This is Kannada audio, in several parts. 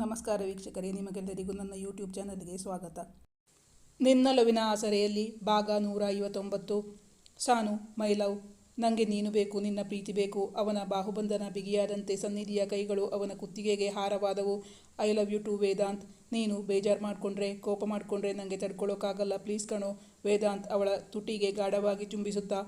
ನಮಸ್ಕಾರ ವೀಕ್ಷಕರೇ, ನಿಮಗೆಲ್ಲರಿಗೂ ನನ್ನ ಯೂಟ್ಯೂಬ್ ಚಾನಲ್ಗೆ ಸ್ವಾಗತ. ನಿನ್ನಲವಿನ ಆಸರೆಯಲ್ಲಿ ಭಾಗ ನೂರ ಐವತ್ತೊಂಬತ್ತು ಸಾನು ಮೈಲವ್ ನನಗೆ ನೀನು ಬೇಕು, ನಿನ್ನ ಪ್ರೀತಿ ಬೇಕು. ಅವನ ಬಾಹುಬಂಧನ ಬಿಗಿಯಾದಂತೆ ಸನ್ನಿಧಿಯ ಕೈಗಳು ಅವನ ಕುತ್ತಿಗೆಗೆ ಹಾರವಾದವು. I love you too Vedanth. ನೀನು ಬೇಜಾರು ಮಾಡಿಕೊಂಡ್ರೆ, ಕೋಪ ಮಾಡಿಕೊಂಡ್ರೆ ನನಗೆ ತಡ್ಕೊಳ್ಳೋಕ್ಕಾಗಲ್ಲ ಪ್ಲೀಸ್ ಕಣೋ, ವೇದಾಂತ್ ಅವಳ ತುಟಿಗೆ ಗಾಢವಾಗಿ ಚುಂಬಿಸುತ್ತಾ.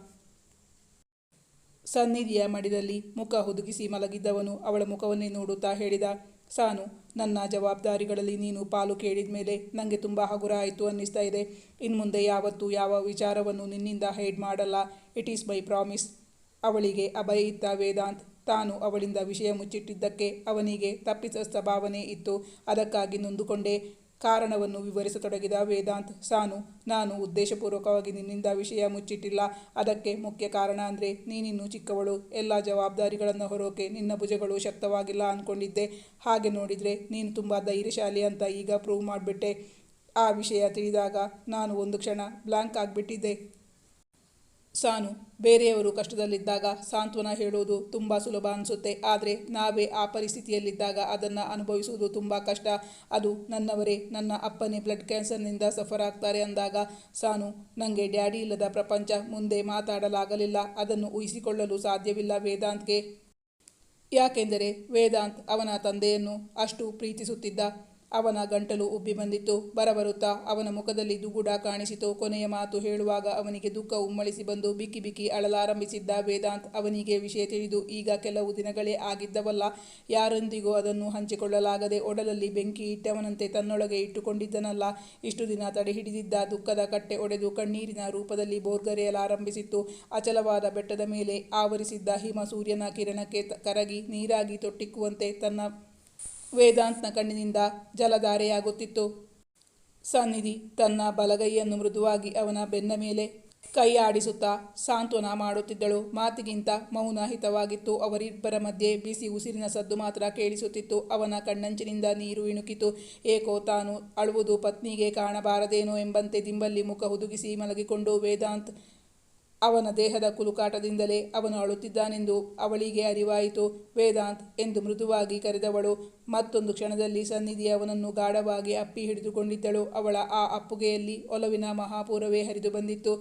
ಸನ್ನಿಧಿಯ ಮಡಿದಲ್ಲಿ ಮುಖ ಹುದುಗಿಸಿ ಮಲಗಿದ್ದವನು ಅವಳ ಮುಖವನ್ನೇ ನೋಡುತ್ತಾ ಹೇಳಿದ ಸಾನು, ನನ್ನ ಜವಾಬ್ದಾರಿಗಳಲ್ಲಿ ನೀನು ಪಾಲು ಕೇಳಿದ ಮೇಲೆ ನನಗೆ ತುಂಬ ಹಗುರ ಆಯಿತು ಅನ್ನಿಸ್ತಾ ಇದೆ. ಇನ್ನು ಮುಂದೆ ಯಾವತ್ತೂ ಯಾವ ವಿಚಾರವನ್ನು ನಿನ್ನಿಂದ ಹೈಡ್ ಮಾಡಲ್ಲ. ಇಟ್ ಈಸ್ ಮೈ ಪ್ರಾಮಿಸ್ ಅವಳಿಗೆ ಅಭಯ ಇತ್ತ ವೇದಾಂತ್. ತಾನು ಅವಳಿಂದ ವಿಷಯ ಮುಚ್ಚಿಟ್ಟಿದ್ದಕ್ಕೆ ಅವನಿಗೆ ತಪ್ಪಿತಸ್ಥ ಭಾವನೆ ಇತ್ತು. ಅದಕ್ಕಾಗಿ ನೊಂದುಕೊಂಡೇ. ಕಾರಣವನ್ನು ವಿವರಿಸತೊಡಗಿದ ವೇದಾಂತ್, ಸಾನು, ನಾನು ಉದ್ದೇಶಪೂರ್ವಕವಾಗಿ ನಿನ್ನಿಂದ ವಿಷಯ ಮುಚ್ಚಿಟ್ಟಿಲ್ಲ. ಅದಕ್ಕೆ ಮುಖ್ಯ ಕಾರಣ ಅಂದರೆ ನೀನಿನ್ನು ಚಿಕ್ಕವಳು. ಎಲ್ಲ ಜವಾಬ್ದಾರಿಗಳನ್ನು ಹೊರೋಕೆ ನಿನ್ನ ಭುಜಗಳು ಶಕ್ತವಾಗಿಲ್ಲ ಅಂದ್ಕೊಂಡಿದ್ದೆ ಹಾಗೆ ನೋಡಿದರೆ ನೀನು ತುಂಬ ಧೈರ್ಯಶಾಲಿ ಅಂತ ಈಗ ಪ್ರೂವ್ ಮಾಡಿಬಿಟ್ಟೆ. ಆ ವಿಷಯ ತಿಳಿದಾಗ ನಾನು ಒಂದು ಕ್ಷಣ ಬ್ಲ್ಯಾಂಕ್ ಆಗಿಬಿಟ್ಟಿದ್ದೆ. ಸಾನು, ಬೇರೆಯವರು ಕಷ್ಟದಲ್ಲಿದ್ದಾಗ ಸಾಂತ್ವನ ಹೇಳುವುದು ತುಂಬ ಸುಲಭ ಅನಿಸುತ್ತೆ. ಆದರೆ ನಾವೇ ಆ ಪರಿಸ್ಥಿತಿಯಲ್ಲಿದ್ದಾಗ ಅದನ್ನು ಅನುಭವಿಸುವುದು ತುಂಬ ಕಷ್ಟ. ಅದು ನನ್ನವರೇ, ನನ್ನ ಅಪ್ಪನೇ ಬ್ಲಡ್ ಕ್ಯಾನ್ಸರ್ನಿಂದ ಸಫರ್ ಆಗ್ತಾರೆ ಅಂದಾಗ, ಸಾನು ನನಗೆ ಡ್ಯಾಡಿ ಇಲ್ಲದ ಪ್ರಪಂಚ ಮುಂದೆ ಮಾತಾಡಲಾಗಲಿಲ್ಲ. ಅದನ್ನು ಊಹಿಸಿಕೊಳ್ಳಲು ಸಾಧ್ಯವಿಲ್ಲ ವೇದಾಂತ್ಗೆ. ಯಾಕೆಂದರೆ ವೇದಾಂತ್ ಅವನ ತಂದೆಯನ್ನು ಅಷ್ಟು ಪ್ರೀತಿಸುತ್ತಿದ್ದ ಅವನ ಗಂಟಲು ಉಬ್ಬಿ ಬಂದಿತ್ತು. ಬರಬರುತ್ತಾ ಅವನ ಮುಖದಲ್ಲಿ ದುಗುಡ ಕಾಣಿಸಿತು. ಕೊನೆಯ ಮಾತು ಹೇಳುವಾಗ ಅವನಿಗೆ ದುಃಖ ಉಮ್ಮಳಿಸಿ ಬಂದು ಬಿಕ್ಕಿ ಬಿಕ್ಕಿ ಅಳಲಾರಂಭಿಸಿದ್ದ ವೇದಾಂತ್ ಅವನಿಗೆ ವಿಷಯ ತಿಳಿದು, ಈಗ ಕೆಲವು ದಿನಗಳೇ ಆಗಿದ್ದವಲ್ಲ, ಯಾರೊಂದಿಗೂ ಅದನ್ನು ಹಂಚಿಕೊಳ್ಳಲಾಗದೆ ಒಡಲಲ್ಲಿ ಬೆಂಕಿ ಇಟ್ಟವನಂತೆ ತನ್ನೊಳಗೆ ಇಟ್ಟುಕೊಂಡಿದ್ದನಲ್ಲ. ಇಷ್ಟು ದಿನ ತಡೆ ಹಿಡಿದಿದ್ದ ದುಃಖದ ಕಟ್ಟೆ ಒಡೆದು ಕಣ್ಣೀರಿನ ರೂಪದಲ್ಲಿ ಬೋರ್ಗರೆಯಲಾರಂಭಿಸಿತ್ತು. ಅಚಲವಾದ ಬೆಟ್ಟದ ಮೇಲೆ ಆವರಿಸಿದ್ದ ಹಿಮ ಸೂರ್ಯನ ಕಿರಣಕ್ಕೆ ಕರಗಿ ನೀರಾಗಿ ತೊಟ್ಟಿಕ್ಕುವಂತೆ ತನ್ನ ವೇದಾಂತ್ನ ಕಣ್ಣಿನಿಂದ ಜಲಧಾರೆಯಾಗುತ್ತಿತ್ತು. ಸನ್ನಿಧಿ ತನ್ನ ಬಲಗೈಯನ್ನು ಮೃದುವಾಗಿ ಅವನ ಬೆನ್ನ ಮೇಲೆ ಕೈ ಆಡಿಸುತ್ತಾ ಸಾಂತ್ವನ ಮಾಡುತ್ತಿದ್ದಳು. ಮಾತಿಗಿಂತ ಮೌನ ಹಿತವಾಗಿತ್ತು ಅವರಿಬ್ಬರ ಮಧ್ಯೆ ಬಿಸಿ ಉಸಿರಿನ ಸದ್ದು ಮಾತ್ರ ಕೇಳಿಸುತ್ತಿತ್ತು. ಅವನ ಕಣ್ಣಂಚಿನಿಂದ ನೀರು ಇಣುಕಿತು. ಏಕೋ, ತಾನು ಅಳುವುದು ಪತ್ನಿಗೆ ಕಾಣಬಾರದೇನೋ ಎಂಬಂತೆ ದಿಂಬಲ್ಲಿ ಮುಖ ಹುದುಗಿಸಿ ಮಲಗಿಕೊಂಡು ವೇದಾಂತ್ ಅವನ ದೇಹದ ಕುಲುಕಾಟದಿಂದಲೇ ಅವನು ಅಳುತ್ತಿದ್ದಾನೆಂದು ಅವಳಿಗೆ ಅರಿವಾಯಿತು. ವೇದಾಂತ್ ಎಂದು ಮೃದುವಾಗಿ ಕರೆದವಳು, ಮತ್ತೊಂದು ಕ್ಷಣದಲ್ಲಿ ಸನ್ನಿಧಿ ಅವನನ್ನು ಗಾಢವಾಗಿ ಅಪ್ಪಿ ಹಿಡಿದುಕೊಂಡಿದ್ದಳು. ಅವಳ ಆ ಅಪ್ಪುಗೆಯಲ್ಲಿ ಒಲವಿನ ಮಹಾಪೂರವೇ ಹರಿದು ಬಂದಿತ್ತು.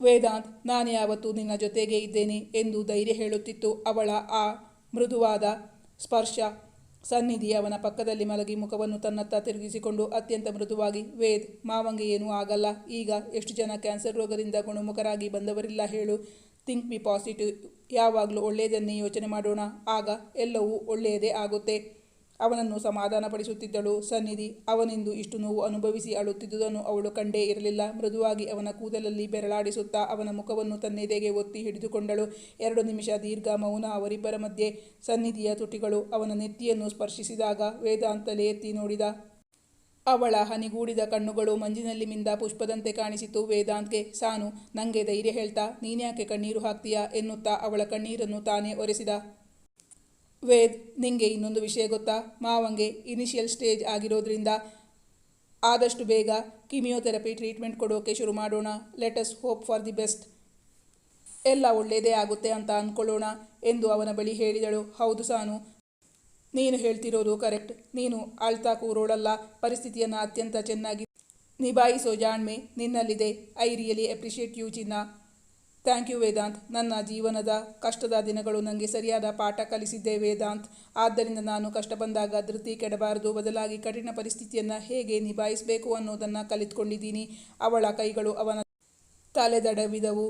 ವೇದಾಂತ್, ನಾನು ಯಾವತ್ತು ನಿನ್ನ ಜೊತೆಗೆ ಇದ್ದೇನೆ ಎಂದು ಧೈರ್ಯ ಹೇಳುತ್ತಿತ್ತು. ಅವಳ ಆ ಮೃದುವಾದ ಸ್ಪರ್ಶ ಸನ್ನಿಧಿ ಅವನ ಪಕ್ಕದಲ್ಲಿ ಮಲಗಿ ಮುಖವನ್ನು ತನ್ನತ್ತ ತಿರುಗಿಸಿಕೊಂಡು ಅತ್ಯಂತ ಮೃದುವಾಗಿ, ವೇದ್, ಮಾವಂಗೆ ಏನೂ ಆಗಲ್ಲ. ಈಗ ಎಷ್ಟು ಜನ ಕ್ಯಾನ್ಸರ್ ರೋಗದಿಂದ ಗುಣಮುಖರಾಗಿ ಬಂದವರಿಲ್ಲ ಹೇಳು. Think be positive. ಯಾವಾಗಲೂ ಒಳ್ಳೆಯದನ್ನೇ ಯೋಚನೆ ಮಾಡೋಣ. ಆಗ ಎಲ್ಲವೂ ಒಳ್ಳೆಯದೇ ಆಗುತ್ತೆ. ಅವನನ್ನು ಸಮಾಧಾನಪಡಿಸುತ್ತಿದ್ದಳು. ಸನ್ನಿಧಿ, ಅವನಿಂದು ಇಷ್ಟು ನೋವು ಅನುಭವಿಸಿ ಅಳುತ್ತಿದ್ದುದನ್ನು ಅವಳು ಕಂಡೇ ಇರಲಿಲ್ಲ. ಮೃದುವಾಗಿ ಅವನ ಕೂದಲಲ್ಲಿ ಬೆರಳಾಡಿಸುತ್ತಾ ಅವನ ಮುಖವನ್ನು ತನ್ನೆದೆಗೆ ಒತ್ತಿ ಹಿಡಿದುಕೊಂಡಳು. ಎರಡು ನಿಮಿಷ ದೀರ್ಘ ಮೌನ ಅವರಿಬ್ಬರ ಮಧ್ಯೆ ಸನ್ನಿಧಿಯ ತುಟಿಗಳು ಅವನ ನೆತ್ತಿಯನ್ನು ಸ್ಪರ್ಶಿಸಿದಾಗ ವೇದಾಂತಲೇ ಎತ್ತಿ ನೋಡಿದ. ಅವಳ ಹನಿಗೂಡಿದ ಕಣ್ಣುಗಳು ಮಂಜಿನಲ್ಲಿ ಮಿಂದ ಪುಷ್ಪದಂತೆ ಕಾಣಿಸಿತು. ವೇದಾಂತ್ಗೆ, ಸಾನು, ನಂಗೆ ಧೈರ್ಯ ಹೇಳ್ತಾ, ನೀನ್ಯಾಕೆ ಕಣ್ಣೀರು ಹಾಕ್ತೀಯಾ? ಎನ್ನುತ್ತಾ ಅವಳ ಕಣ್ಣೀರನ್ನು ತಾನೇ ಒರೆಸಿದ. ವೇದ್ ನಿಂಗೆ ಇನ್ನೊಂದು ವಿಷಯ ಗೊತ್ತಾ? ಮಾವಂಗೆ ಇನಿಷಿಯಲ್ ಸ್ಟೇಜ್ ಆಗಿರೋದ್ರಿಂದ ಆದಷ್ಟು ಬೇಗ ಕಿಮಿಯೋಥೆರಪಿ ಟ್ರೀಟ್ಮೆಂಟ್ ಕೊಡೋಕೆ ಶುರು ಮಾಡೋಣ. Let's hope for the best ಎಲ್ಲ ಒಳ್ಳೆಯದೇ ಆಗುತ್ತೆ ಅಂತ ಅಂದ್ಕೊಳ್ಳೋಣ ಎಂದು ಅವನ ಬಳಿ ಹೇಳಿದಳು. ಹೌದು ಸಾನು, ನೀನು ಹೇಳ್ತಿರೋದು ಕರೆಕ್ಟ್ ನೀನು ಆಳ್ತಾ ಕೂರೋಳಲ್ಲ. ಪರಿಸ್ಥಿತಿಯನ್ನು ಅತ್ಯಂತ ಚೆನ್ನಾಗಿ ನಿಭಾಯಿಸೋ ಜಾಣ್ಮೆ ನಿನ್ನಲ್ಲಿದೆ. ಐ ರಿಯಲಿ ಅಪ್ರಿಷಿಯೇಟ್ ಯು ಚಿನ್ನ. ಥ್ಯಾಂಕ್ ಯು ವೇದಾಂತ್ ನನ್ನ ಜೀವನದ ಕಷ್ಟದ ದಿನಗಳು ನನಗೆ ಸರಿಯಾದ ಪಾಠ ಕಲಿಸಿದ್ದೆ, ವೇದಾಂತ್. ಆದ್ದರಿಂದ ನಾನು ಕಷ್ಟ ಬಂದಾಗ ಧೃತಿ ಕೆಡಬಾರದು, ಬದಲಾಗಿ ಕಠಿಣ ಪರಿಸ್ಥಿತಿಯನ್ನು ಹೇಗೆ ನಿಭಾಯಿಸಬೇಕು ಅನ್ನೋದನ್ನು ಕಲಿತ್ಕೊಂಡಿದ್ದೀನಿ. ಅವಳ ಕೈಗಳು ಅವನ ತಲೆದಡವಿದವು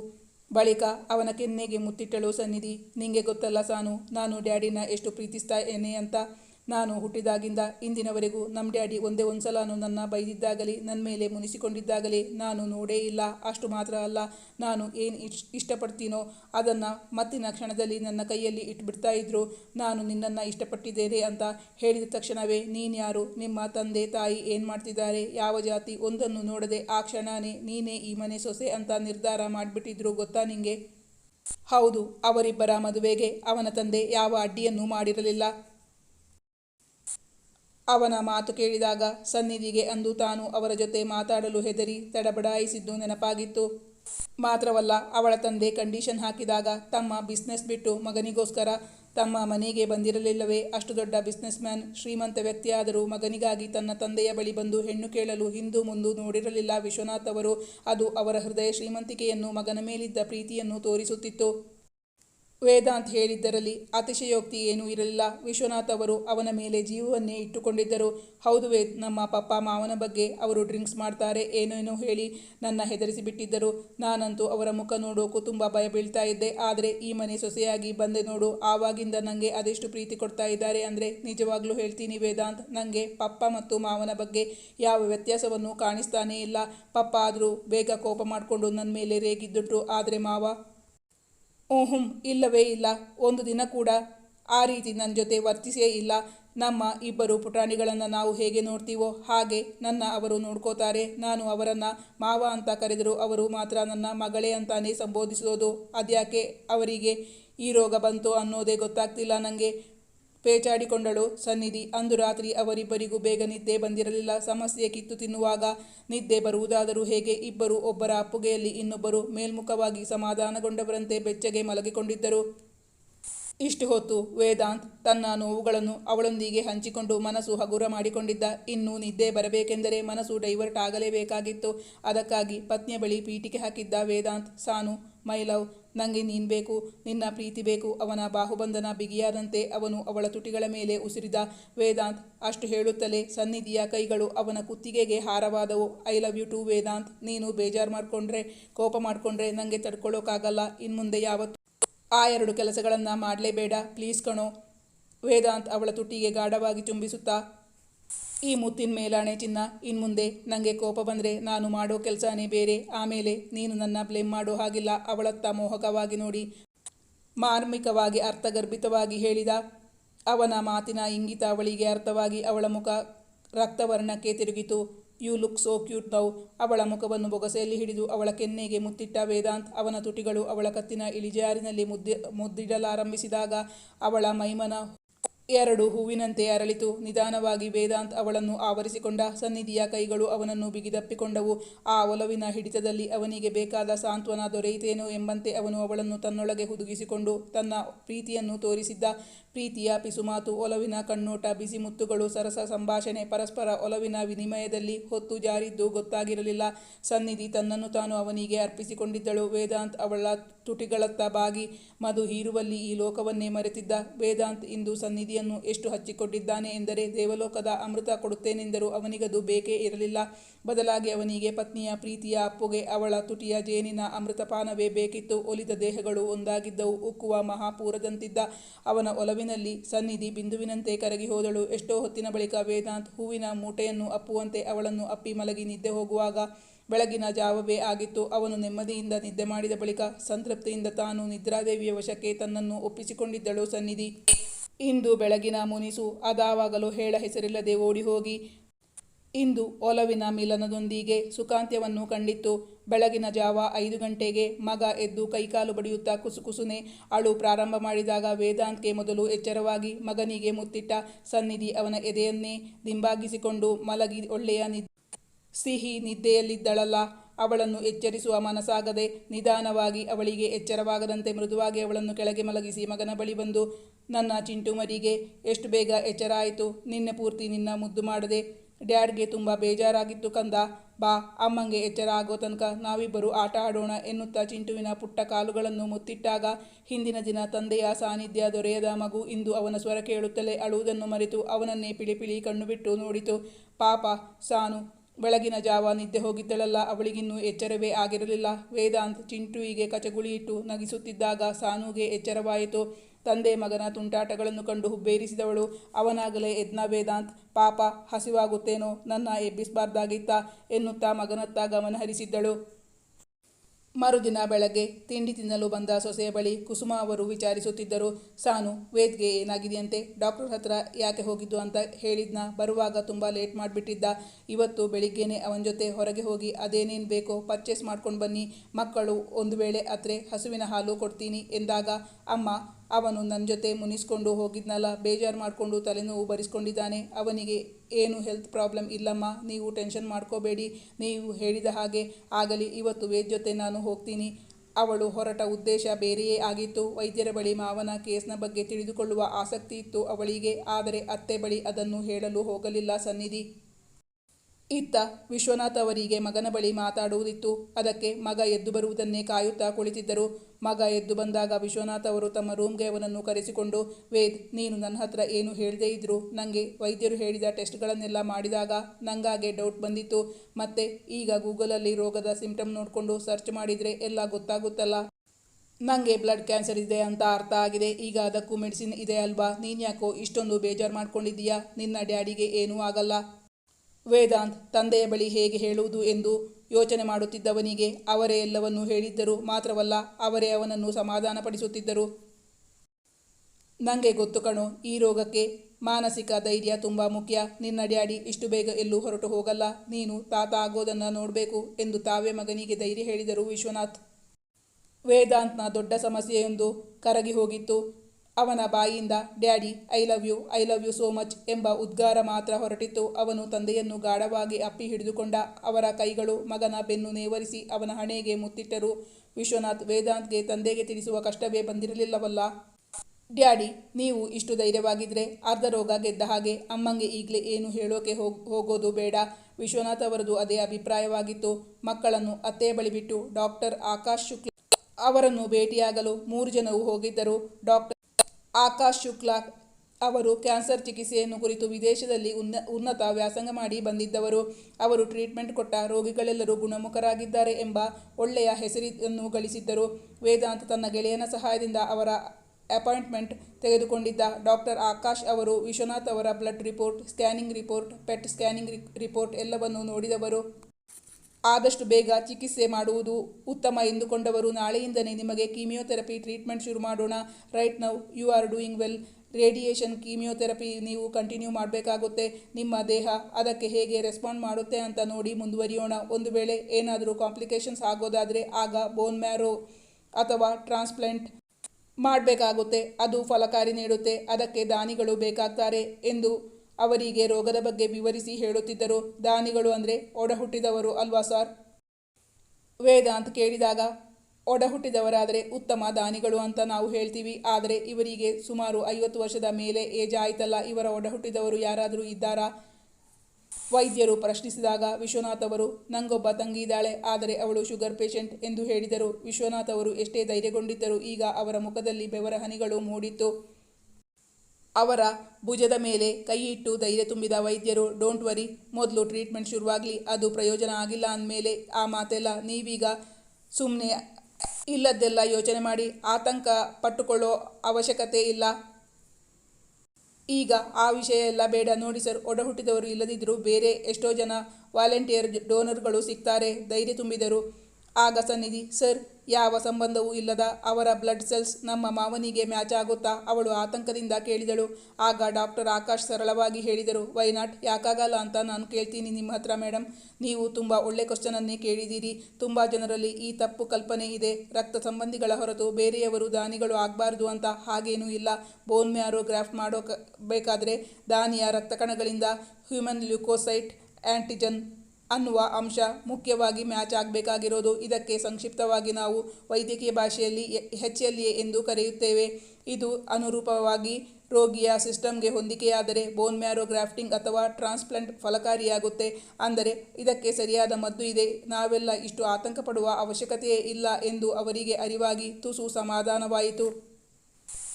ಬಳಿಕ ಅವನ ಕೆನ್ನೆಗೆ ಮುತ್ತಿಟ್ಟಳು ಸನ್ನಿಧಿ. ನಿಂಗೆ ಗೊತ್ತಲ್ಲ ಸಾನು, ನಾನು ಡ್ಯಾಡಿನ ಎಷ್ಟು ಪ್ರೀತಿಸ್ತಾ ಏನೇ ಅಂತ ನಾನು ಹುಟ್ಟಿದಾಗಿಂದ ಇಂದಿನವರೆಗೂ ನಮ್ಮ ಡ್ಯಾಡಿ ಒಂದೇ ಒಂದು ನನ್ನ ಬೈದಿದ್ದಾಗಲಿ ನನ್ನ ಮೇಲೆ ಮುನಿಸಿಕೊಂಡಿದ್ದಾಗಲಿ ನಾನು ನೋಡೇ ಇಲ್ಲ. ಅಷ್ಟು ಮಾತ್ರ ಅಲ್ಲ, ನಾನು ಏನು ಇಷ್, ಇಷ್ಟಪಡ್ತೀನೋ ಅದನ್ನು ಮತ್ತಿನ ಕ್ಷಣದಲ್ಲಿ ನನ್ನ ಕೈಯಲ್ಲಿ ಇಟ್ಬಿಡ್ತಾ ಇದ್ರು. ನಾನು ನಿನ್ನನ್ನು ಇಷ್ಟಪಟ್ಟಿದ್ದೇನೆ ಅಂತ ಹೇಳಿದ ತಕ್ಷಣವೇ ನೀನ್ಯಾರು ನಿಮ್ಮ ತಂದೆ, ತಾಯಿ ಏನು ಮಾಡ್ತಿದ್ದಾರೆ? ಯಾವ ಜಾತಿ? ಒಂದನ್ನು ನೋಡದೆ ಆ ಕ್ಷಣನೇ ನೀನೇ ಈ ಮನೆ ಸೊಸೆ ಅಂತ ನಿರ್ಧಾರ ಮಾಡಿಬಿಟ್ಟಿದ್ರು ಗೊತ್ತಾ ನಿಂಗೆ? ಹೌದು, ಅವರಿಬ್ಬರ ಮದುವೆಗೆ ಅವನ ತಂದೆ ಯಾವ ಅಡ್ಡಿಯನ್ನೂ ಮಾಡಿರಲಿಲ್ಲ. ಅವನ ಮಾತು ಕೇಳಿದಾಗ ಸನ್ನಿಧಿಗೆ ಅಂದು ತಾನು ಅವರ ಜೊತೆ ಮಾತಾಡಲು ಹೆದರಿ ತಡಬಡಾಯಿಸಿದ್ದು ನೆನಪಾಗಿತ್ತು. ಮಾತ್ರವಲ್ಲ, ಅವಳ ತಂದೆ ಕಂಡೀಷನ್ ಹಾಕಿದಾಗ ತಮ್ಮ ಬಿಸ್ನೆಸ್ ಬಿಟ್ಟು ಮಗನಿಗೋಸ್ಕರ ತಮ್ಮ ಮನೆಗೆ ಬಂದಿರಲಿಲ್ಲವೇ? ಅಷ್ಟು ದೊಡ್ಡ ಬಿಸ್ನೆಸ್ ಮ್ಯಾನ್ ಶ್ರೀಮಂತ ವ್ಯಕ್ತಿಯಾದರೂ ಮಗನಿಗಾಗಿ ತನ್ನ ತಂದೆಯ ಬಳಿ ಬಂದು ಹೆಣ್ಣು ಕೇಳಲು ಹಿಂದೂ ಮುಂದು ನೋಡಿರಲಿಲ್ಲ ವಿಶ್ವನಾಥ್ ಅವರು. ಅದು ಅವರ ಹೃದಯ ಶ್ರೀಮಂತಿಕೆಯನ್ನು ಮಗನ ಮೇಲಿದ್ದ ಪ್ರೀತಿಯನ್ನು ತೋರಿಸುತ್ತಿತ್ತು. ವೇದಾಂತ್ ಹೇಳಿದ್ದರಲ್ಲಿ ಅತಿಶಯೋಕ್ತಿ ಏನೂ ಇರಲಿಲ್ಲ. ವಿಶ್ವನಾಥ್ ಅವರು ಅವನ ಮೇಲೆ ಜೀವವನ್ನೇ ಇಟ್ಟುಕೊಂಡಿದ್ದರು. ಹೌದು ವೇದ್ ನಮ್ಮ ಪಪ್ಪ ಮಾವನ ಬಗ್ಗೆ ಅವರು ಡ್ರಿಂಕ್ಸ್ ಮಾಡ್ತಾರೆ ಏನೇನೋ ಹೇಳಿ ನನ್ನ ಹೆದರಿಸಿ ಬಿಟ್ಟಿದ್ದರು. ನಾನಂತೂ ಅವರ ಮುಖ ನೋಡೋಕ್ಕೂ ತುಂಬ ಭಯ ಬೀಳ್ತಾ ಇದ್ದೆ. ಆದರೆ ಈ ಮನೆ ಸೊಸೆಯಾಗಿ ಬಂದೆ ನೋಡು, ಆವಾಗಿಂದ ನನಗೆ ಅದೆಷ್ಟು ಪ್ರೀತಿ ಕೊಡ್ತಾ ಇದ್ದಾರೆ ಅಂದರೆ ನಿಜವಾಗ್ಲೂ ಹೇಳ್ತೀನಿ ವೇದಾಂತ್ ನನಗೆ ಪಪ್ಪ ಮತ್ತು ಮಾವನ ಬಗ್ಗೆ ಯಾವ ವ್ಯತ್ಯಾಸವನ್ನು ಕಾಣಿಸ್ತಾನೇ ಇಲ್ಲ. ಪಪ್ಪ ಆದರೂ ಬೇಗ ಕೋಪ ಮಾಡಿಕೊಂಡು ನನ್ನ ಮೇಲೆ ರೇಗಿದ್ದುಂಟು ಆದರೆ ಮಾವ ಓಹುಂ ಇಲ್ಲವೇ ಇಲ್ಲ. ಒಂದು ದಿನ ಕೂಡ ಆ ರೀತಿ ನನ್ನ ಜೊತೆ ವರ್ತಿಸೇ ಇಲ್ಲ. ನಮ್ಮ ಇಬ್ಬರು ಪುಟಾಣಿಗಳನ್ನು ನಾವು ಹೇಗೆ ನೋಡ್ತೀವೋ ಹಾಗೆ ನನ್ನ ಅವರು ನೋಡ್ಕೋತಾರೆ. ನಾನು ಅವರನ್ನು ಮಾವ ಅಂತ ಕರೆದರೂ ಅವರು ಮಾತ್ರ ನನ್ನ ಮಗಳೇ ಅಂತಾನೆ ಸಂಬೋಧಿಸೋದು. ಅದ್ಯಾಕೆ ಅವರಿಗೆ ಈ ರೋಗ ಬಂತು ಅನ್ನೋದೇ ಗೊತ್ತಾಗ್ತಿಲ್ಲ ನನಗೆ ಪೇಚಾಡಿಕೊಂಡಳು. ಸನ್ನಿಧಿ, ಅಂದು ರಾತ್ರಿ ಅವರಿಬ್ಬರಿಗೂ ಬೇಗ ನಿದ್ದೆ ಬಂದಿರಲಿಲ್ಲ. ಸಮಸ್ಯೆ ಕಿತ್ತು ತಿನ್ನುವಾಗ ನಿದ್ದೆ ಬರುವುದಾದರೂ ಹೇಗೆ? ಇಬ್ಬರು ಒಬ್ಬರ ಅಪ್ಪುಗೆಯಲ್ಲಿ ಇನ್ನೊಬ್ಬರು ಮೇಲ್ಮುಖವಾಗಿ ಸಮಾಧಾನಗೊಂಡವರಂತೆ ಬೆಚ್ಚಗೆ ಮಲಗಿಕೊಂಡಿದ್ದರು. ಇಷ್ಟು ಹೊತ್ತು ವೇದಾಂತ್ ತನ್ನ ನೋವುಗಳನ್ನು ಅವಳೊಂದಿಗೆ ಹಂಚಿಕೊಂಡು ಮನಸ್ಸು ಹಗುರ ಮಾಡಿಕೊಂಡಿದ್ದ. ಇನ್ನು ನಿದ್ದೆ ಬರಬೇಕೆಂದರೆ ಮನಸ್ಸು ಡೈವರ್ಟ್ ಆಗಲೇಬೇಕಾಗಿತ್ತು. ಅದಕ್ಕಾಗಿ ಪತ್ನಿಯ ಬಳಿ ಪೀಠಿಕೆ ಹಾಕಿದ್ದ ವೇದಾಂತ್, ಸಾನು ಮೈ ಲವ್ ನನಗೆ ನೀನು ಬೇಕು, ನಿನ್ನ ಪ್ರೀತಿ ಬೇಕು, ಅವನ ಬಾಹುಬಂಧನ ಬಿಗಿಯಾದಂತೆ ಅವನು ಅವಳ ತುಟಿಗಳ ಮೇಲೆ ಉಸಿರಿದ ವೇದಾಂತ್ ಅಷ್ಟು ಹೇಳುತ್ತಲೇ ಸನ್ನಿಧಿಯ ಕೈಗಳು ಅವನ ಕುತ್ತಿಗೆಗೆ ಹಾರವಾದವು. I love you too, Vedanth. ನೀನು ಬೇಜಾರು ಮಾಡಿಕೊಂಡ್ರೆ, ಕೋಪ ಮಾಡಿಕೊಂಡ್ರೆ ನನಗೆ ತಡ್ಕೊಳ್ಳೋಕ್ಕಾಗಲ್ಲ ಇನ್ಮುಂದೆ ಯಾವತ್ತು ಆ ಎರಡು ಕೆಲಸಗಳನ್ನು ಮಾಡಲೇಬೇಡ. ಪ್ಲೀಸ್ ಕಣೋ. ವೇದಾಂತ್ ಅವಳ ತುಟಿಗೆ ಗಾಢವಾಗಿ ಚುಂಬಿಸುತ್ತಾ ಈ ಮುತ್ತಿನ ಮೇಲಾಣೆ ಚಿನ್ನ. ಇನ್ಮುಂದೆ ನನಗೆ ಕೋಪ ಬಂದರೆ ನಾನು ಮಾಡೋ ಕೆಲಸನೇ ಬೇರೆ. ಆಮೇಲೆ ನೀನು ನನ್ನ ಬ್ಲೇಮ್ ಮಾಡೋ ಹಾಗಿಲ್ಲ. ಅವಳತ್ತ ಮೋಹಕವಾಗಿ ನೋಡಿ, ಮಾರ್ಮಿಕವಾಗಿ, ಅರ್ಥಗರ್ಭಿತವಾಗಿ ಹೇಳಿದ ಅವನ ಮಾತಿನ ಇಂಗಿತ ಅವಳಿಗೆ ಅರ್ಥವಾಗಿ ಅವಳ ಮುಖ ರಕ್ತವರ್ಣಕ್ಕೆ ತಿರುಗಿತು. You look so cute now. ಅವಳ ಮುಖವನ್ನು ಬೊಗಸೆಯಲ್ಲಿ ಹಿಡಿದು ಅವಳ ಕೆನ್ನೆಗೆ ಮುತ್ತಿಟ್ಟ ವೇದಾಂತ್ ಅವನ ತುಟಿಗಳು ಅವಳ ಕತ್ತಿನ ಇಳಿಜಾರಿನಲ್ಲಿ ಮುದ್ದೆ, ಮುದ್ದಿಡಲಾರಂಭಿಸಿದಾಗ ಅವಳ ಮೈಮನ ಎರಡು ಹೂವಿನಂತೆ ಅರಳಿತು. ನಿಧಾನವಾಗಿ ವೇದಾಂತ್ ಅವಳನ್ನು ಆವರಿಸಿಕೊಂಡ ಸನ್ನಿಧಿಯ ಕೈಗಳು ಅವನನ್ನು ಬಿಗಿದಪ್ಪಿಕೊಂಡವು. ಆ ಒಲವಿನ ಹಿಡಿತದಲ್ಲಿ ಅವನಿಗೆ ಬೇಕಾದ ಸಾಂತ್ವನ ದೊರೆಯಿತೇನೋ ಎಂಬಂತೆ ಅವನು ಅವಳನ್ನು ತನ್ನೊಳಗೆ ಹುದುಗಿಸಿಕೊಂಡು ತನ್ನ ಪ್ರೀತಿಯನ್ನು ತೋರಿಸಿದ್ದ ಪ್ರೀತಿಯ ಪಿಸುಮಾತು ಒಲವಿನ ಕಣ್ಣೋಟ, ಬಿಸಿ ಮುತ್ತುಗಳು, ಸರಸ ಸಂಭಾಷಣೆ, ಪರಸ್ಪರ ಒಲವಿನ ವಿನಿಮಯದಲ್ಲಿ ಹೊತ್ತು ಜಾರಿದ್ದು ಗೊತ್ತಾಗಿರಲಿಲ್ಲ. ಸನ್ನಿಧಿ ತನ್ನನ್ನು ತಾನು ಅವನಿಗೆ ಅರ್ಪಿಸಿಕೊಂಡಿದ್ದಳು. ವೇದಾಂತ್ ಅವಳ ತುಟಿಗಳತ್ತ ಬಾಗಿ ಮಧು ಹೀರುವಲ್ಲಿ ಈ ಲೋಕವನ್ನೇ ಮರೆತಿದ್ದ. ವೇದಾಂತ್ ಇಂದು ಸನ್ನಿಧಿಯನ್ನು ಎಷ್ಟು ಹಚ್ಚಿಕೊಂಡಿದ್ದಾನೆ ಎಂದರೆ, ದೇವಲೋಕದ ಅಮೃತ ಕೊಡುತ್ತೇನೆಂದರೂ ಅವನಿಗದು ಬೇಕೇ ಇರಲಿಲ್ಲ. ಬದಲಾಗಿ ಅವನಿಗೆ ಪತ್ನಿಯ ಪ್ರೀತಿಯ ಅಪ್ಪುಗೆ ಅವಳ ತುಟಿಯ ಜೇನಿನ ಅಮೃತಪಾನವೇ ಬೇಕಿತ್ತು. ಒಲಿದ ದೇಹಗಳು ಒಂದಾಗಿದ್ದವು. ಉಕ್ಕುವ ಮಹಾಪೂರದಂತಿದ್ದ ಅವನ ಒಲವಿನಲ್ಲಿ ಸನ್ನಿಧಿ ಬಿಂದುವಿನಂತೆ ಕರಗಿ ಹೋದಳು. ಎಷ್ಟೋ ಹೊತ್ತಿನ ಬಳಿಕ ವೇದಾಂತ್ ಹೂವಿನ ಮೂಟೆಯನ್ನು ಅಪ್ಪುವಂತೆ ಅವಳನ್ನು ಅಪ್ಪಿ ಮಲಗಿ ನಿದ್ದೆ ಹೋಗುವಾಗ ಬೆಳಗಿನ ಜಾವವೇ ಆಗಿತ್ತು. ಅವನು ನೆಮ್ಮದಿಯಿಂದ ನಿದ್ದೆ ಮಾಡಿದ ಬಳಿಕ ಸಂತೃಪ್ತಿಯಿಂದ ತಾನು ನಿದ್ರಾದೇವಿಯ ವಶಕ್ಕೆ ತನ್ನನ್ನು ಒಪ್ಪಿಸಿಕೊಂಡಿದ್ದಳು ಸನ್ನಿಧಿ. ಇಂದು ಬೆಳಗಿನ ಮುನಿಸು ಅದಾವಾಗಲೂ ಹೇಳ ಹೆಸರಿಲ್ಲದೆ ಓಡಿ ಹೋಗಿ. ಇಂದು ಒಲವಿನ ಮಿಲನದೊಂದಿಗೆ ಸುಖಾಂತ್ಯವನ್ನು ಕಂಡಿತ್ತು. ಬೆಳಗಿನ ಜಾವ ಐದು ಗಂಟೆಗೆ ಮಗ ಎದ್ದು ಕೈಕಾಲು ಬಡಿಯುತ್ತಾ ಕುಸುಕುಸುನೆ ಅಳು ಪ್ರಾರಂಭ ಮಾಡಿದಾಗ ವೇದಾಂತ್ಗೆ ಮೊದಲು ಎಚ್ಚರವಾಗಿ ಮಗನಿಗೆ ಮುತ್ತಿಟ್ಟ ಸನ್ನಿಧಿ ಅವನ ಎದೆಯನ್ನೇ ದಿಂಬಾಗಿಸಿಕೊಂಡು ಮಲಗಿ ಒಳ್ಳೆಯ ಸಿಹಿ ನಿದ್ದೆಯಲ್ಲಿದ್ದಳಲ್ಲ. ಅವಳನ್ನು ಎಚ್ಚರಿಸುವ ಮನಸ್ಸಾಗದೆ ನಿಧಾನವಾಗಿ ಅವಳಿಗೆ ಎಚ್ಚರವಾಗದಂತೆ ಮೃದುವಾಗಿ ಅವಳನ್ನು ಕೆಳಗೆ ಮಲಗಿಸಿ ಮಗನ ಬಳಿ ಬಂದು, ನನ್ನ ಚಿಂಟು ಮರಿಗೆ ಎಷ್ಟು ಬೇಗ ಎಚ್ಚರ ಆಯಿತು ನಿನ್ನೆ ಪೂರ್ತಿ ನಿನ್ನ ಮುದ್ದು ಮಾಡದೆ ಡ್ಯಾಡ್ಗೆ ತುಂಬ ಬೇಜಾರಾಗಿತ್ತು ಕಂದ. ಬಾ, ಅಮ್ಮಂಗೆ ಎಚ್ಚರ ಆಗೋ ತನಕ ನಾವಿಬ್ಬರು ಆಟ ಆಡೋಣ ಎನ್ನುತ್ತಾ ಚಿಂಟುವಿನ ಪುಟ್ಟ ಕಾಲುಗಳನ್ನು ಮುತ್ತಿಟ್ಟಾಗ ಹಿಂದಿನ ದಿನ ತಂದೆಯ ಸಾನ್ನಿಧ್ಯ ದೊರೆಯದ ಮಗು ಇಂದು ಅವನ ಸ್ವರ ಕೇಳುತ್ತಲೇ ಅಳುವುದನ್ನು ಮರೆತು ಅವನನ್ನೇ ಪಿಳಿಪಿಳಿ ಪಿಳಿ ಕಣ್ಣು ಬಿಟ್ಟು ನೋಡಿತು. ಪಾಪ, ಸಾನು ಬೆಳಗಿನ ಜಾವ ನಿದ್ದೆ ಹೋಗಿದ್ದಳಲ್ಲ, ಅವಳಿಗಿನ್ನೂ ಎಚ್ಚರವೇ ಆಗಿರಲಿಲ್ಲ. ವೇದಾಂತ್ ಚಿಂಟುವಿಗೆ ಕಚಗುಳಿಯಿಟ್ಟು ನಗಿಸುತ್ತಿದ್ದಾಗ ಸಾನುಗೆ ಎಚ್ಚರವಾಯಿತು. ತಂದೆ ಮಗನ ತುಂಟಾಟಗಳನ್ನು ಕಂಡು ಹುಬ್ಬೇರಿಸಿದವಳು. ಅವನಾಗಲೇ ಎದ್ನ ವೇದಾಂತ್, ಪಾಪ, ಹಸಿವಾಗುತ್ತೇನೋ, ನನ್ನ ಎಬ್ಬಿಸಬಾರ್ದಾಗಿತ್ತ ಎನ್ನುತ್ತಾ ಮಗನತ್ತ ಗಮನ ಹರಿಸಿದ್ದಳು ಮರುದಿನ ಬೆಳಗ್ಗೆ ತಿಂಡಿ ತಿನ್ನಲು ಬಂದ ಸೊಸೆಯ ಬಳಿ ಕುಸುಮ ಅವರು ವಿಚಾರಿಸುತ್ತಿದ್ದರು. ಸಾನು, ವೇದ್ಗೆ ಏನಾಗಿದೆಯಂತೆ? ಡಾಕ್ಟರ್ ಹತ್ರ ಯಾಕೆ ಹೋಗಿದ್ದು ಅಂತ ಹೇಳಿದ್ನ ಬರುವಾಗ ತುಂಬ ಲೇಟ್ ಮಾಡಿಬಿಟ್ಟಿದ್ದ. ಇವತ್ತು ಬೆಳಿಗ್ಗೆನೆ ಅವನ ಜೊತೆ ಹೊರಗೆ ಹೋಗಿ ಅದೇನೇನು ಬೇಕೋ ಪರ್ಚೇಸ್ ಮಾಡ್ಕೊಂಡು ಬನ್ನಿ. ಮಕ್ಕಳು ಒಂದು ವೇಳೆ ಅತ್ರೆ ಹಸುವಿನ ಹಾಲು ಕೊಡ್ತೀನಿ ಎಂದಾಗ, ಅಮ್ಮ ಅವನು ನನ್ನ ಜೊತೆ ಮುನಿಸ್ಕೊಂಡು ಹೋಗಿದ್ನಲ್ಲ, ಬೇಜಾರು ಮಾಡಿಕೊಂಡು ತಲೆನೋವು ಬರಿಸ್ಕೊಂಡಿದ್ದಾನೆ. ಅವನಿಗೆ ಏನು ಹೆಲ್ತ್ ಪ್ರಾಬ್ಲಮ್ ಇಲ್ಲಮ್ಮ, ನೀವು ಟೆನ್ಷನ್ ಮಾಡ್ಕೋಬೇಡಿ, ನೀವು ಹೇಳಿದ ಹಾಗೆ ಆಗಲಿ, ಇವತ್ತು ವೇದ್ ಜೊತೆ ನಾನು ಹೋಗ್ತೀನಿ. ಅವಳು ಹೊರಟ ಉದ್ದೇಶ ಬೇರೆಯೇ ಆಗಿತ್ತು. ವೈದ್ಯರ ಬಳಿ ಮಾವನ ಕೇಸ್ನ ಬಗ್ಗೆ ತಿಳಿದುಕೊಳ್ಳುವ ಆಸಕ್ತಿ ಇತ್ತು ಅವಳಿಗೆ, ಆದರೆ ಅತ್ತೆ ಬಳಿ ಅದನ್ನು ಹೇಳಲು ಹೋಗಲಿಲ್ಲ ಸನ್ನಿಧಿ. ಇತ್ತ ವಿಶ್ವನಾಥ್ ಅವರಿಗೆ ಮಗನ ಬಳಿ ಮಾತಾಡುವುದಿತ್ತು. ಅದಕ್ಕೆ ಮಗ ಎದ್ದು ಬರುವುದನ್ನೇ ಕಾಯುತ್ತಾ ಕುಳಿತಿದ್ದರು. ಮಗ ಎದ್ದು ಬಂದಾಗ ವಿಶ್ವನಾಥ್ ಅವರು ತಮ್ಮ ರೂಮ್ಗೆ ಅವನನ್ನು ಕರೆಸಿಕೊಂಡು, ವೇದ್, ನೀನು ನನ್ನ ಹತ್ರ ಏನು ಹೇಳದೇ ಇದ್ರು ನನಗೆ ವೈದ್ಯರು ಹೇಳಿದ ಟೆಸ್ಟ್ಗಳನ್ನೆಲ್ಲ ಮಾಡಿದಾಗ ನಂಗಾಗೆ ಡೌಟ್ ಬಂದಿತ್ತು. ಮತ್ತೆ ಈಗ ಗೂಗಲಲ್ಲಿ ರೋಗದ ಸಿಂಪ್ಟಮ್ ನೋಡಿಕೊಂಡು ಸರ್ಚ್ ಮಾಡಿದರೆ ಎಲ್ಲ ಗೊತ್ತಾಗುತ್ತಲ್ಲ. ನನಗೆ ಬ್ಲಡ್ ಕ್ಯಾನ್ಸರ್ ಇದೆ ಅಂತ ಅರ್ಥ ಆಗಿದೆ. ಈಗ ಅದಕ್ಕೂ ಮೆಡಿಸಿನ್ ಇದೆ ಅಲ್ವಾ? ನೀನು ಯಾಕೋ ಇಷ್ಟೊಂದು ಬೇಜಾರು ಮಾಡ್ಕೊಂಡಿದ್ದೀಯಾ? ನಿನ್ನ ಡ್ಯಾಡಿಗೆ ಏನೂ ಆಗಲ್ಲ. ವೇದಾಂತ್ ತಂದೆಯ ಬಳಿ ಹೇಗೆ ಹೇಳುವುದು ಎಂದು ಯೋಚನೆ ಮಾಡುತ್ತಿದ್ದವನಿಗೆ ಅವರೇ ಎಲ್ಲವನ್ನೂ ಹೇಳಿದ್ದರು ಮಾತ್ರವಲ್ಲ ಅವರೇ ಅವನನ್ನು ಸಮಾಧಾನಪಡಿಸುತ್ತಿದ್ದರು. ನನಗೆ ಗೊತ್ತು ಕಣೋ, ಈ ರೋಗಕ್ಕೆ ಮಾನಸಿಕ ಧೈರ್ಯ ತುಂಬ ಮುಖ್ಯ. ನಿನ್ನ ಡ್ಯಾಡಿ ಇಷ್ಟು ಬೇಗ ಎಲ್ಲೂ ಹೊರಟು ಹೋಗಲ್ಲ. ನೀನು ತಾತ ಆಗೋದನ್ನು ನೋಡಬೇಕು ಎಂದು ತಾವೇ ಮಗನಿಗೆ ಧೈರ್ಯ ಹೇಳಿದರು ವಿಶ್ವನಾಥ್. ವೇದಾಂತ್ನ ದೊಡ್ಡ ಸಮಸ್ಯೆಯೊಂದು ಕರಗಿ ಹೋಗಿತ್ತು. ಅವನ ಬಾಯಿಯಿಂದ daddy I love you I love you so much ಎಂಬ ಉದ್ಗಾರ ಮಾತ್ರ ಹೊರಟಿತ್ತು ಅವನು ತಂದೆಯನ್ನು ಗಾಢವಾಗಿ ಅಪ್ಪಿ ಹಿಡಿದುಕೊಂಡ, ಅವರ ಕೈಗಳು ಮಗನ ಬೆನ್ನು ನೇವರಿಸಿ ಅವನ ಹಣೆಗೆ ಮುತ್ತಿಟ್ಟರು. ವಿಶ್ವನಾಥ್ ವೇದಾಂತ್ಗೆ ತಂದೆಗೆ ತಿಳಿಸುವ ಕಷ್ಟವೇ ಬಂದಿರಲಿಲ್ಲವಲ್ಲ. ಡ್ಯಾಡಿ, ನೀವು ಇಷ್ಟು ಧೈರ್ಯವಾಗಿದ್ದರೆ ಅರ್ಧ ರೋಗ ಗೆದ್ದ ಹಾಗೆ ಅಮ್ಮಂಗೆ ಈಗಲೇ ಏನು ಹೇಳೋಕೆ ಹೋಗ್, ಹೋಗೋದು ಬೇಡ. ವಿಶ್ವನಾಥ್ ಅವರದು ಅದೇ ಅಭಿಪ್ರಾಯವಾಗಿತ್ತು. ಮಕ್ಕಳನ್ನು ಅತ್ತೆ ಬಳಿ ಬಿಟ್ಟು ಡಾಕ್ಟರ್ ಆಕಾಶ್ ಶುಕ್ಲ ಅವರನ್ನು ಭೇಟಿಯಾಗಲು ಮೂರು ಜನವು ಹೋಗಿದ್ದರು. ಡಾಕ್ಟರ್ ಆಕಾಶ್ ಶುಕ್ಲಾ ಅವರು ಕ್ಯಾನ್ಸರ್ ಚಿಕಿತ್ಸೆಯನ್ನು ಕುರಿತು ವಿದೇಶದಲ್ಲಿ ಉನ್ನ, ಉನ್ನತ ವ್ಯಾಸಂಗ ಮಾಡಿ ಬಂದಿದ್ದವರು. ಅವರು ಟ್ರೀಟ್ಮೆಂಟ್ ಕೊಟ್ಟ ರೋಗಿಗಳೆಲ್ಲರೂ ಗುಣಮುಖರಾಗಿದ್ದಾರೆ ಎಂಬ ಒಳ್ಳೆಯ ಹೆಸರನ್ನು ಗಳಿಸಿದ್ದರು. ವೇದಾಂತ್ ತನ್ನ ಗೆಳೆಯನ ಸಹಾಯದಿಂದ ಅವರ ಅಪಾಯಿಂಟ್ಮೆಂಟ್ ತೆಗೆದುಕೊಂಡಿದ್ದ ಡಾಕ್ಟರ್ ಆಕಾಶ್ ಅವರು ವಿಶ್ವನಾಥ್ ಅವರ blood report, scanning report, PET scanning report ಎಲ್ಲವನ್ನೂ ನೋಡಿದವರು. ಆದಷ್ಟು ಬೇಗ ಚಿಕಿತ್ಸೆ ಮಾಡುವುದು ಉತ್ತಮ ಎಂದುಕೊಂಡವರು. ನಾಳೆಯಿಂದಲೇ ನಿಮಗೆ ಕೀಮಿಯೋಥೆರಪಿ ಟ್ರೀಟ್ಮೆಂಟ್ ಶುರು ಮಾಡೋಣ. Right now, you are doing well. Radiation, chemotherapy ನೀವು ಕಂಟಿನ್ಯೂ ಮಾಡಬೇಕಾಗುತ್ತೆ. ನಿಮ್ಮ ದೇಹ ಅದಕ್ಕೆ ಹೇಗೆ ರೆಸ್ಪಾಂಡ್ ಮಾಡುತ್ತೆ ಅಂತ ನೋಡಿ ಮುಂದುವರಿಯೋಣ. ಒಂದು ವೇಳೆ ಏನಾದರೂ ಕಾಂಪ್ಲಿಕೇಶನ್ಸ್ ಆಗೋದಾದರೆ ಆಗ ಬೋನ್ ಮ್ಯಾರೋ ಅಥವಾ ಟ್ರಾನ್ಸ್ಪ್ಲಾಂಟ್ ಮಾಡಬೇಕಾಗುತ್ತೆ. ಅದು ಫಲಕಾರಿ ನೀಡುತ್ತೆ. ಅದಕ್ಕೆ ದಾನಿಗಳು ಬೇಕಾಗ್ತಾರೆ ಎಂದು ಅವರಿಗೆ ರೋಗದ ಬಗ್ಗೆ ವಿವರಿಸಿ ಹೇಳುತ್ತಿದ್ದರು. ದಾನಿಗಳು ಅಂದರೆ ಒಡಹುಟ್ಟಿದವರು ಅಲ್ವಾ ಸರ್? ವೇದಾಂತ್ ಕೇಳಿದಾಗ, ಒಡಹುಟ್ಟಿದವರಾದರೆ ಉತ್ತಮ ದಾನಿಗಳು ಅಂತ ನಾವು ಹೇಳ್ತೀವಿ. ಆದರೆ ಇವರಿಗೆ ಸುಮಾರು ಐವತ್ತು ವರ್ಷದ ಮೇಲೆ ಏಜ್ ಆಯ್ತಲ್ಲ, ಇವರ ಒಡಹುಟ್ಟಿದವರು ಯಾರಾದರೂ ಇದ್ದಾರಾ? ವೈದ್ಯರು ಪ್ರಶ್ನಿಸಿದಾಗ, ವಿಶ್ವನಾಥ್ ಅವರು, ನಂಗೊಬ್ಬ ತಂಗಿ ಇದ್ದಾಳೆ, ಆದರೆ ಅವಳು ಶುಗರ್ ಪೇಷಂಟ್ ಎಂದು ಹೇಳಿದರು. ವಿಶ್ವನಾಥ್ ಅವರು ಎಷ್ಟೇ ಧೈರ್ಯಗೊಂಡಿದ್ದರು ಈಗ ಅವರ ಮುಖದಲ್ಲಿ ಬೆವರ ಹನಿಗಳು ಮೂಡಿತ್ತು. ಅವರ ಭುಜದ ಮೇಲೆ ಕೈಯಿಟ್ಟು ಧೈರ್ಯ ತುಂಬಿದ ವೈದ್ಯರು ಡೋಂಟ್ ವರಿ ಮೊದಲು ಟ್ರೀಟ್ಮೆಂಟ್ ಶುರುವಾಗಲಿ, ಅದು ಪ್ರಯೋಜನ ಆಗಿಲ್ಲ ಅಂದಮೇಲೆ ಆ ಮಾತೆಲ್ಲ ನೀವೀಗ ಸುಮ್ಮನೆ ಇಲ್ಲದ್ದೆಲ್ಲ ಯೋಚನೆ ಮಾಡಿ, ಆತಂಕ ಪಟ್ಟುಕೊಳ್ಳೋ ಅವಶ್ಯಕತೆ ಇಲ್ಲ. ಈಗ ಆ ವಿಷಯ ಎಲ್ಲ ಬೇಡ, ನೋಡಿ ಸರ್ ಒಡ ಹುಟ್ಟಿದವರು ಇಲ್ಲದಿದ್ದರೂ ಬೇರೆ ಎಷ್ಟೋ ಜನ ವಾಲಂಟಿಯರ್ ಡೋನರ್ಗಳು ಸಿಗ್ತಾರೆ, ಧೈರ್ಯ ತುಂಬಿದರು. ಆಗ ಸನ್ನಿಧಿ, ಸರ್ ಯಾವ ಸಂಬಂಧವೂ ಇಲ್ಲದ ಅವರ ಬ್ಲಡ್ ಸೆಲ್ಸ್ ನಮ್ಮ ಮಾವನಿಗೆ ಮ್ಯಾಚ್ ಆಗುತ್ತಾ ಅವಳು ಆತಂಕದಿಂದ ಕೇಳಿದಳು. ಆಗ ಡಾಕ್ಟರ್ ಆಕಾಶ್ ಸರಳವಾಗಿ ಹೇಳಿದರು ವೈನಾಟ್ ಯಾಕಾಗಲ್ಲ ಅಂತ ನಾನು ಕೇಳ್ತೀನಿ ನಿಮ್ಮ ಹತ್ರ ಮೇಡಮ್ ನೀವು ತುಂಬ ಒಳ್ಳೆ ಕ್ವಶನನ್ನೇ ಕೇಳಿದ್ದೀರಿ ತುಂಬ ಜನರಲ್ಲಿ ಈ ತಪ್ಪು ಕಲ್ಪನೆ ಇದೆ. ರಕ್ತ ಸಂಬಂಧಿಗಳ ಹೊರತು ಬೇರೆಯವರು ದಾನಿಗಳು ಆಗಬಾರ್ದು ಅಂತ ಹಾಗೇನೂ ಇಲ್ಲ. ಬೋನ್ ಮ್ಯಾರೋ ಗ್ರಾಫ್ಟ್ ಮಾಡೋ ಬೇಕಾದರೆ ದಾನಿಯ ರಕ್ತ ಕಣಗಳಿಂದ ಹ್ಯೂಮನ್ ಲ್ಯೂಕೋಸೈಟ್ ಆ್ಯಂಟಿಜನ್ ಅನ್ನುವ ಅಂಶ ಮುಖ್ಯವಾಗಿ ಮ್ಯಾಚ್ ಆಗಬೇಕಾಗಿರೋದು. ಇದಕ್ಕೆ ಸಂಕ್ಷಿಪ್ತವಾಗಿ ನಾವು ವೈದ್ಯಕೀಯ ಭಾಷೆಯಲ್ಲಿ ಎಚ್ ಎಲ್ ಎ ಎಂದು ಕರೆಯುತ್ತೇವೆ. ಇದು ಅನುರೂಪವಾಗಿ ರೋಗಿಯ ಸಿಸ್ಟಮ್ಗೆ ಹೊಂದಿಕೆಯಾದರೆ ಬೋನ್ ಮ್ಯಾರೋ ಗ್ರಾಫ್ಟಿಂಗ್ ಅಥವಾ ಟ್ರಾನ್ಸ್ಪ್ಲಾಂಟ್ ಫಲಕಾರಿಯಾಗುತ್ತೆ. ಅಂದರೆ ಇದಕ್ಕೆ ಸರಿಯಾದ ಮದ್ದು ಇದೆ. ನಾವೆಲ್ಲ ಇಷ್ಟು ಆತಂಕ ಪಡುವ ಅವಶ್ಯಕತೆಯೇ ಇಲ್ಲ ಎಂದು ಅವರಿಗೆ ಅರಿವಾಗಿ ತುಸು ಸಮಾಧಾನವಾಯಿತು.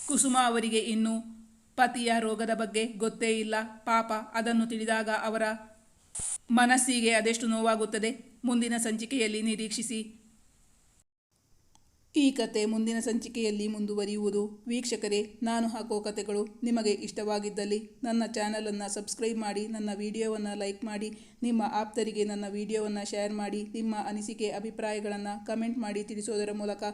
ಕುಸುಮ ಅವರಿಗೆ ಇನ್ನೂ ಪತಿಯ ರೋಗದ ಬಗ್ಗೆ ಗೊತ್ತೇ ಇಲ್ಲ. ಪಾಪ ಅದನ್ನು ತಿಳಿದಾಗ ಅವರ ಮನಸ್ಸಿಗೆ ಅದೆಷ್ಟು ನೋವಾಗುತ್ತದೆ? ಮುಂದಿನ ಸಂಚಿಕೆಯಲ್ಲಿ ನಿರೀಕ್ಷಿಸಿ. ಈ ಕತೆ ಮುಂದಿನ ಸಂಚಿಕೆಯಲ್ಲಿ ಮುಂದುವರಿಯುವುದು. ವೀಕ್ಷಕರೇ, ನಾನು ಹಾಕೋ ಕತೆಗಳು ನಿಮಗೆ ಇಷ್ಟವಾಗಿದ್ದಲ್ಲಿ ನನ್ನ ಚಾನಲನ್ನು ಸಬ್ಸ್ಕ್ರೈಬ್ ಮಾಡಿ, ನನ್ನ ವಿಡಿಯೋವನ್ನು ಲೈಕ್ ಮಾಡಿ, ನಿಮ್ಮ ಆಪ್ತರಿಗೆ ನನ್ನ ವಿಡಿಯೋವನ್ನು ಶೇರ್ ಮಾಡಿ, ನಿಮ್ಮ ಅನಿಸಿಕೆ, ಅಭಿಪ್ರಾಯಗಳನ್ನು ಕಮೆಂಟ್ ಮಾಡಿ ತಿಳಿಸೋದರ ಮೂಲಕ